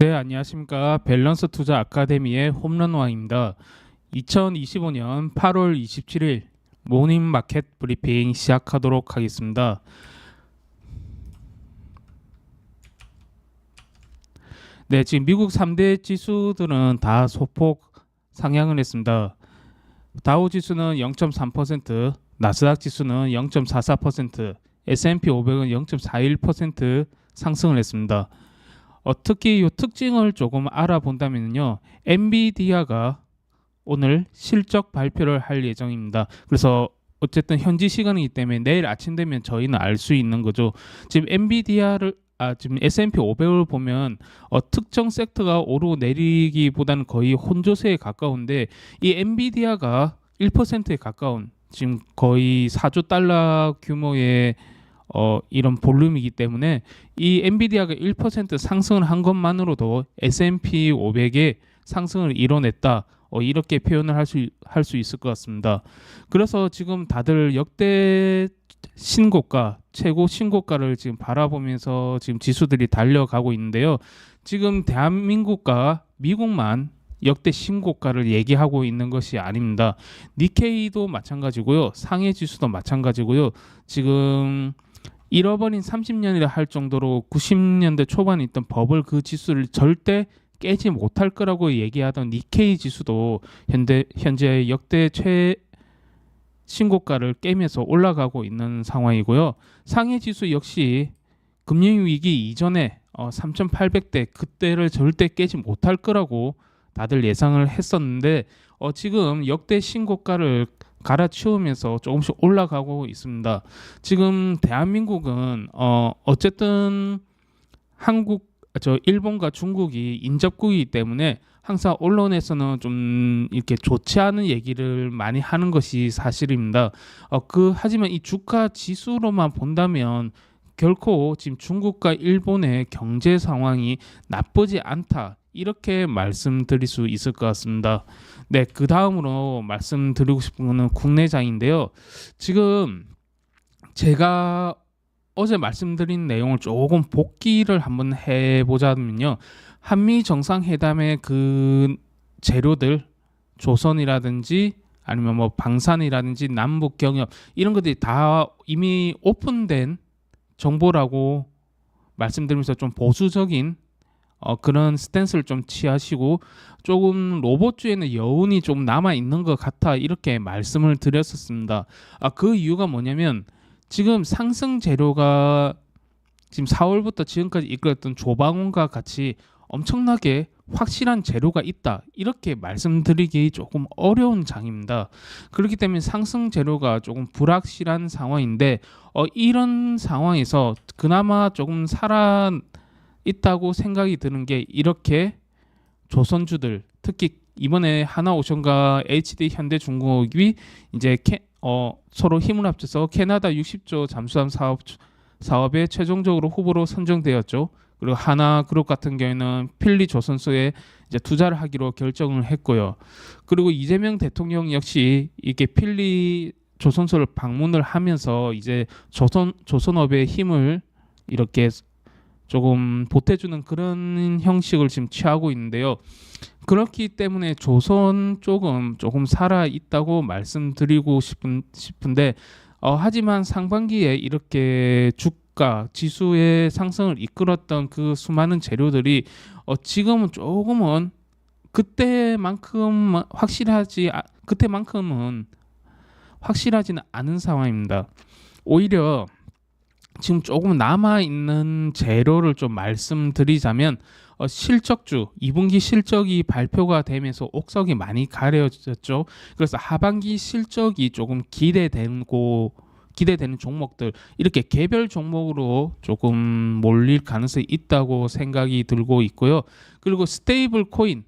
네, 안녕하십니까. 밸런스 투자 아카데미의 홈런왕입니다. 2025년 8월 27일 모닝 마켓 브리핑 시작하도록 하겠습니다. 네, 지금 미국 3대 지수들은 다 소폭 상향을 했습니다. 다우 지수는 0.3%, 나스닥 지수는 0.44%, S&P 500은 0.41% 상승을 했습니다. 어, 특히 이 특징을 조금 알아본다면요, 엔비디아가 오늘 실적 발표를 할 예정입니다. 그래서 어쨌든 현지 시간이기 때문에 내일 아침 되면 저희는 알 수 있는 거죠. 지금 엔비디아를 아 지금 S&P 500을 보면 어, 특정 섹터가 오르고 내리기보다는 거의 혼조세에 가까운데 이 엔비디아가 1%에 가까운 지금 거의 4조 달러 규모의 어, 이런 볼륨이기 때문에 이 엔비디아가 1% 상승을 한 것만으로도 S&P 500의 상승을 이뤄냈다. 어, 이렇게 표현을 할 수 할 수 있을 것 같습니다. 그래서 지금 다들 역대 신고가, 최고 신고가를 지금 바라보면서 지금 지수들이 달려가고 있는데요. 지금 대한민국과 미국만 역대 신고가를 얘기하고 있는 것이 아닙니다. 니케이도 마찬가지고요. 상해 지수도 마찬가지고요. 지금 잃어버린 30년이라 할 정도로 90년대 초반에 있던 버블 그 지수를 절대 깨지 못할 거라고 얘기하던 니케이 지수도 현재 현재 역대 최 신고가를 깨면서 올라가고 있는 상황이고요. 상해 지수 역시 금융 위기 이전에 어, 3,800대 그때를 절대 깨지 못할 거라고 다들 예상을 했었는데 어, 지금 역대 신고가를 갈아치우면서 조금씩 올라가고 있습니다. 지금 대한민국은 어, 어쨌든 한국 저 일본과 중국이 인접국이기 때문에 항상 언론에서는 좀 이렇게 좋지 않은 얘기를 많이 하는 것이 사실입니다. 어, 그 하지만 이 주가 지수로만 본다면 결코 지금 중국과 일본의 경제 상황이 나쁘지 않다. 이렇게 말씀드릴 수 있을 것 같습니다. 네, 그 다음으로 말씀드리고 싶은 거는 국내장인데요. 지금 제가 어제 말씀드린 내용을 조금 복기를 한번 해보자면요. 한미 정상회담의 그 재료들 조선이라든지 아니면 뭐 방산이라든지 남북 경협 이런 것들이 다 이미 오픈된 정보라고 말씀드리면서 좀 보수적인 어, 그런 스탠스를 좀 취하시고 조금 로봇주에는 여운이 좀 남아 있는 것 같아 이렇게 말씀을 드렸었습니다. 아, 그 이유가 뭐냐면 지금 상승 재료가 지금 4월부터 지금까지 이끌었던 조방원과 같이 엄청나게 확실한 재료가 있다 이렇게 말씀드리기 조금 어려운 장입니다. 그렇기 때문에 상승 재료가 조금 불확실한 상황인데 어, 이런 상황에서 그나마 조금 살아 있다고 생각이 드는 게 이렇게 조선주들 특히 이번에 하나오션과 HD 현대중공업이 이제 캐, 어, 서로 힘을 합쳐서 캐나다 60조 잠수함 사업 사업에 최종적으로 후보로 선정되었죠. 그리고 하나그룹 같은 경우에는 필리 조선소에 이제 투자를 하기로 결정을 했고요. 그리고 이재명 대통령 역시 이게 필리 조선소를 방문을 하면서 이제 조선 조선업의 힘을 이렇게 조금 보태주는 그런 형식을 지금 취하고 있는데요. 그렇기 때문에 조선 쪽은 조금 살아 있다고 말씀드리고 싶은 싶은데 어, 하지만 상반기에 이렇게 주가 지수의 상승을 이끌었던 그 수많은 재료들이 어, 지금은 조금은 그때만큼 확실하지 아, 그때만큼은 확실하지는 않은 상황입니다. 오히려 지금 조금 남아 있는 재료를 좀 말씀드리자면 어, 실적주 2분기 실적이 발표가 되면서 옥석이 많이 가려졌죠. 그래서 하반기 실적이 조금 기대되고 기대되는 종목들 이렇게 개별 종목으로 조금 몰릴 가능성이 있다고 생각이 들고 있고요. 그리고 스테이블 코인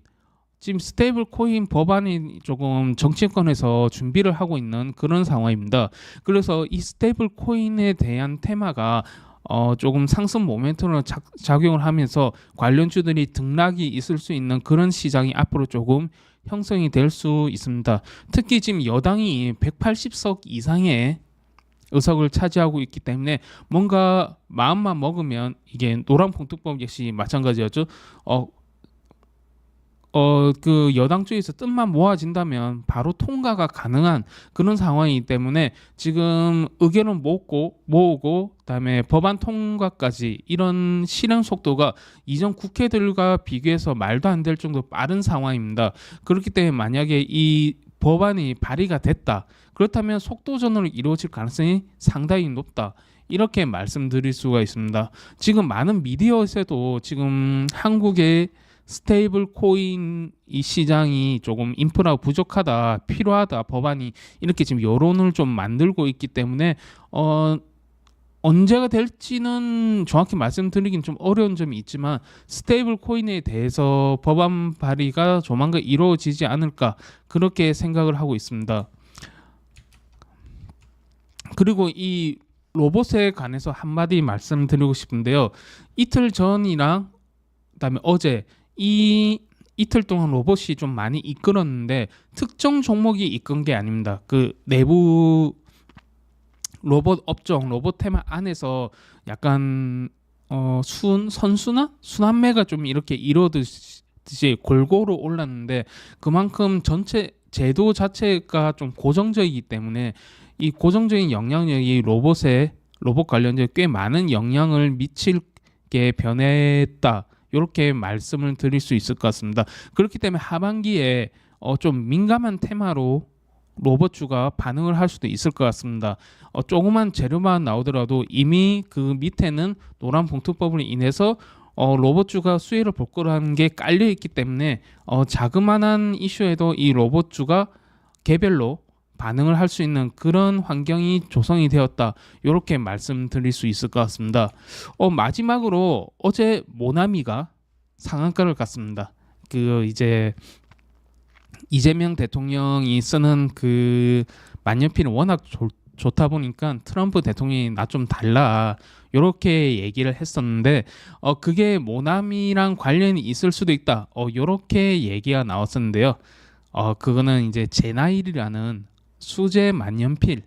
지금 스테이블 코인 법안이 조금 정치권에서 준비를 하고 있는 그런 상황입니다. 그래서 이 스테이블 코인에 대한 테마가 어, 조금 상승 모멘텀으로 작, 작용을 하면서 관련주들이 등락이 있을 수 있는 그런 시장이 앞으로 조금 형성이 될 수 있습니다. 특히 지금 여당이 180석 이상의 의석을 차지하고 있기 때문에 뭔가 마음만 먹으면 이게 노란봉투법 역시 마찬가지였죠. 어, 어 그 여당 쪽에서 뜻만 모아진다면 바로 통과가 가능한 그런 상황이기 때문에 지금 의견을 모으고 모으고 그다음에 법안 통과까지 이런 실행 속도가 이전 국회들과 비교해서 말도 안 될 정도로 빠른 상황입니다. 그렇기 때문에 만약에 이 법안이 발의가 됐다. 그렇다면 속도전으로 이루어질 가능성이 상당히 높다. 이렇게 말씀드릴 수가 있습니다. 지금 많은 미디어에서도 지금 한국의 스테이블 코인 이 시장이 조금 인프라 부족하다, 필요하다, 법안이 이렇게 지금 여론을 좀 만들고 있기 때문에 어 언제가 될지는 정확히 말씀드리긴 좀 어려운 점이 있지만 스테이블 코인에 대해서 법안 발의가 조만간 이루어지지 않을까 그렇게 생각을 하고 있습니다. 그리고 이 로봇에 관해서 한마디 말씀드리고 싶은데요. 이틀 전이랑 그다음에 어제 이 이틀 동안 로봇이 좀 많이 이끌었는데 특정 종목이 이끈 게 아닙니다. 그 내부 로봇 업종, 로봇 테마 안에서 약간 어, 순 선순환 순환매가 좀 이렇게 이루어듯이 골고루 올랐는데 그만큼 전체 제도 자체가 좀 고정적이기 때문에 이 고정적인 영향력이 로봇에 로봇 관련된 꽤 많은 영향을 미칠 게 변했다. 이렇게 말씀을 드릴 수 있을 것 같습니다. 그렇기 때문에 하반기에 어, 좀 민감한 테마로 로봇주가 반응을 할 수도 있을 것 같습니다. 어, 조그만 재료만 나오더라도 이미 그 밑에는 노란 봉투법으로 인해서 어, 로봇주가 수혜를 볼 거라는 게 깔려 있기 때문에 어, 자그마한 이슈에도 이 로봇주가 개별로 반응을 할 수 있는 그런 환경이 조성이 되었다. 이렇게 말씀드릴 수 있을 것 같습니다. 어, 마지막으로 어제 모나미가 상한가를 갔습니다. 그 이제 이재명 대통령이 쓰는 그 만년필은 워낙 좋, 좋다 보니까 트럼프 대통령이 나 좀 달라 이렇게 얘기를 했었는데 어 그게 모나미랑 관련이 있을 수도 있다. 어 이렇게 얘기가 나왔었는데요. 어 그거는 이제 제나일이라는 수제 만년필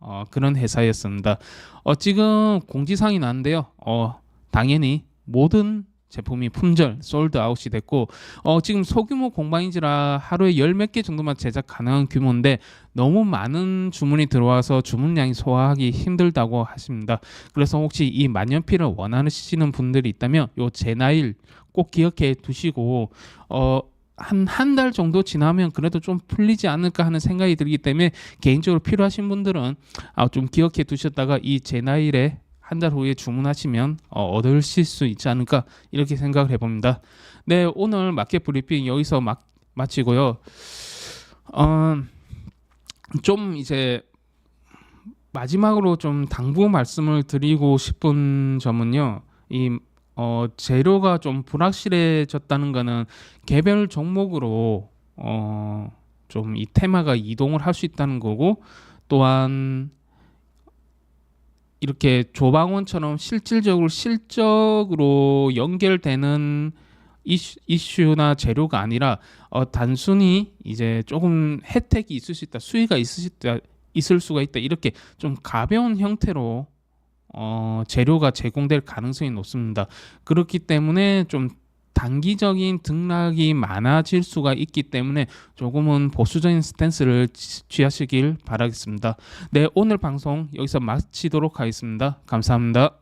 어 그런 회사였습니다. 어 지금 공지사항이 나는데요. 어 당연히 모든 제품이 품절 솔드 아웃이 됐고 어 지금 소규모 공방인지라 하루에 열 몇 개 정도만 제작 가능한 규모인데 너무 많은 주문이 들어와서 주문량이 소화하기 힘들다고 하십니다. 그래서 혹시 이 만년필을 원하시는 분들이 있다면 요 제나일 꼭 기억해 두시고 어 한 한 달 정도 지나면 그래도 좀 풀리지 않을까 하는 생각이 들기 때문에 개인적으로 필요하신 분들은 아, 좀 기억해 두셨다가 이 제나일에 한 달 후에 주문하시면 어, 얻으실 수 있지 않을까 이렇게 생각을 해봅니다. 네 오늘 마켓 브리핑 여기서 막 마치고요. 어, 좀 이제 마지막으로 좀 당부 말씀을 드리고 싶은 점은요. 이 어, 재료가 좀 불확실해졌다는 거는 개별 종목으로 어, 좀 이 테마가 이동을 할 수 있다는 거고 또한 이렇게 조방원처럼 실질적으로 실적으로 연결되는 이슈, 이슈나 재료가 아니라 어, 단순히 이제 조금 혜택이 있을 수 있다, 수위가 있을 수 있다, 있을 수가 있다 이렇게 좀 가벼운 형태로 어, 재료가 제공될 가능성이 높습니다. 그렇기 때문에 좀 단기적인 등락이 많아질 수가 있기 때문에 조금은 보수적인 스탠스를 취- 취하시길 바라겠습니다. 네, 오늘 방송 여기서 마치도록 하겠습니다. 감사합니다.